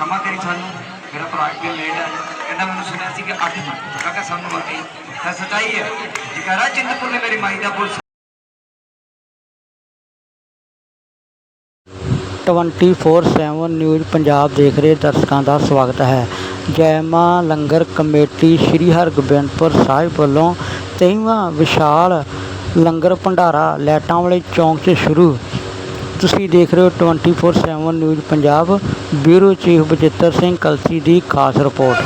ਸ਼ਮਾ ਕਰੀ ਸਾਨੂੰ ਮੇਰਾ ਭਰਾ ਕੇ ਲੇਟ ਹੈ ਕਹਿੰਦਾ ਮੈਨੂੰ ਸੁਣਿਆ ਸੀ ਕਿ 8 ਮਿੰਟ। ਕਾਕਾ ਸਾਨੂੰ ਵਾਕਈ ਤਾਂ ਸਚਾਈ ਹੈ। ਜਿਕਰਾ ਚਿੰਤਪੁਰ ਨੇ ਮੇਰੀ ਮਾਈ ਦਾ ਪੁੱਲ 24/7 ਨਿਊਜ਼ ਪੰਜਾਬ ਦੇਖ ਰਹੇ ਦਰਸ਼ਕਾਂ ਦਾ ਸਵਾਗਤ ਹੈ। ਜੈਮਾ ਲੰਗਰ ਕਮੇਟੀ ਸ੍ਰੀ ਹਰਗੋਬਿੰਦਪੁਰ ਸਾਹਿਬ ਵੱਲੋਂ 23ਵਾਂ ਵਿਸ਼ਾਲ ਲੰਗਰ ਭੰਡਾਰਾ ਲੈਟਾਂ ਵਾਲੇ ਚੌਂਕ 'ਚ ਸ਼ੁਰੂ। ਤੁਸੀਂ ਦੇਖ ਰਹੇ ਹੋ 24/7 news Punjab, bureau chief Bajittar Singh Kalsi ਦੀ ਖਾਸ ਰਿਪੋਰਟ।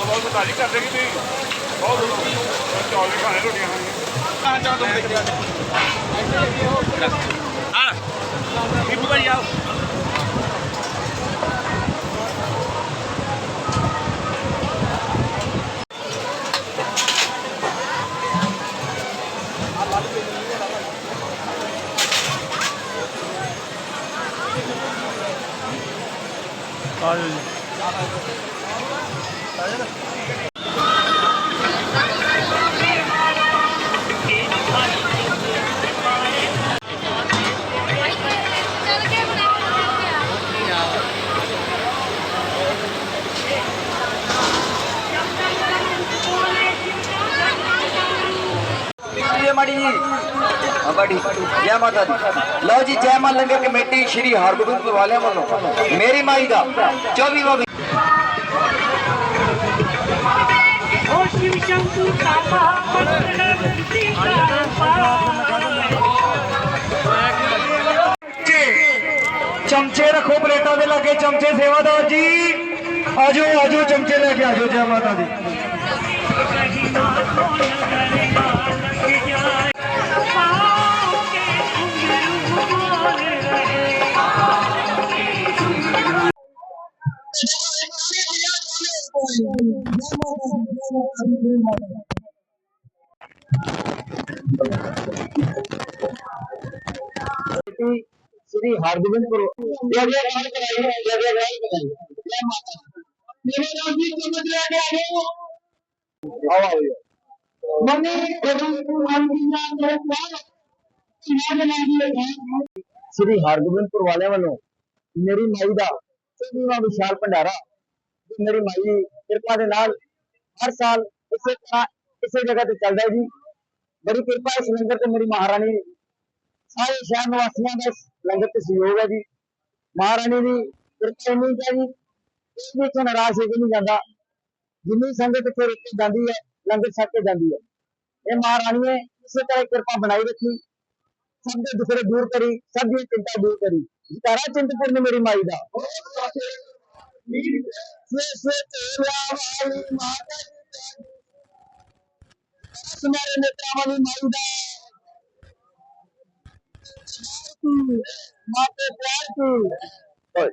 ਨਾਲ ਦੀ ਅਰਦਾਸ ਬਹੁਤ ਉਦੋਂ ਬਾਅਦ ਮਤਾਜੀ ਕਰਦੇ ਕਿ ਤੁਸੀਂ ਬਹੁਤ ਉਦੋਂ ਚੌਲ ਵੀ ਖਾਣੇ ਰੋਟੀਆਂ ਖਾਣੀਆਂ ਹਾਂ ਚਾਹ ਤੋਂ ਹਾਂ ਬੀਬੂ ਭਾਈ ਆਓ ਚੱਲ ਕੇ ਬਣਾ ਇਹ ਮਾੜੀ ਜੀ ਹਾਂ ਜੈ ਮਾਤਾ ਦੀ ਲਓ ਜੀ ਜੈ ਮਾਂ ਲੰਗਰ ਕਮੇਟੀ ਸ਼੍ਰੀ ਹਰਗੋਬਿੰਦਪੁਰ ਵਾਲਿਆਂ ਵੱਲੋਂ ਮੇਰੀ ਮਾਈ ਦਾ 24ਵਾਂ ਚਮਚੇ ਰੱਖੋ ਪਲੇਟਾਂ ਦੇ ਲਾਗੇ, ਚਮਚੇ ਸੇਵਾਦਾਰ ਜੀ। ਆਜੋ ਆਜੋ, ਚਮਚੇ ਲੈ ਕੇ ਆਜੋ ਜੈ ਮਾਤਾ ਦੀ। ਸ੍ਰੀ ਹਰਗੋਬਿੰਦਪੁਰ ਜੈ ਜੈ ਰਾਮ ਕਰਾਈ ਜੈ ਜੈ ਰਾਮ ਕਰਾਈ ਜੈ ਮਾਤਾ ਮੇਰੇ ਨਾਮ ਦੀ ਚਮਚ ਲੈ ਕੇ ਆਓ ਆਓ ਆਓ ਮਨੇ ਗੋਬਿੰਦਪੁਰ ਮੰਦੀਆਂ ਦੇ ਨਾਲ ਸ੍ਰੀ ਹਰਗੋਬਿੰਦਪੁਰ ਵਾਲਿਆਂ ਵੱਲੋਂ ਮੇਰੀ ਮਾਈ ਦਾ ਚੌਵੀਵਾਂ ਵਿਸ਼ਾਲ ਭੰਡਾਰਾ ਮੇਰੀ ਮਾਈ ਕਿਰਪਾ ਦੇ ਨਾਲ ਹਰ ਸਾਲ ਇਸੇ ਤਰ੍ਹਾਂ ਇਸੇ ਜਗ੍ਹਾ ਤੇ ਚੱਲਦਾ ਜੀ। ਬੜੀ ਕਿਰਪਾ ਇਸ ਲੰਗਰ ਤੇ ਮੇਰੀ ਮਹਾਰਾਣੀ। ਸਾਰੇ ਸ਼ਹਿਰ ਨਿਵਾਸੀਆਂ ਦਾ ਲੰਗਰ ਤੇ ਸਹਿਯੋਗ ਹੈ ਜੀ। ਮਹਾਰਾਣੀ ਦੀ ਕਿਰਪਾ ਇੰਨੀ ਹੈ ਜੀ ਇਸ ਵਿੱਚ ਨਾਰਾਜ਼ ਹੋ ਕੇ ਨਹੀਂ ਜਾਂਦਾ। ਜਿੰਨੀ ਸੰਗਤ ਇੱਥੇ ਰੁਕ ਕੇ ਜਾਂਦੀ ਹੈ ਲੰਗਰ ਛਕ ਕੇ ਜਾਂਦੀ ਹੈ। ਇਹ ਮਹਾਰਾਣੀ ਨੇ ਇਸੇ ਤਰ੍ਹਾਂ ਕਿਰਪਾ ਬਣਾਈ ਰੱਖੀ। ਸਭ ਦੇ ਦੁੱਖੜੇ ਦੂਰ ਕਰੀ ਸਭ ਦੀ ਚਿੰਤਾ ਦੂਰ ਕਰੀ। ਜਿਤਾਰਾ ਚਿੰਤਪੁਰ ਨੇ ਮੇਰੀ ਮਾਈ ਦਾ। ਸੁਨਾਰੇ ਨੇ ਵਾਲੀ ਮਾਈ ਦਾ ਮਾਤੇ ਪਿਆਰ ਕੀ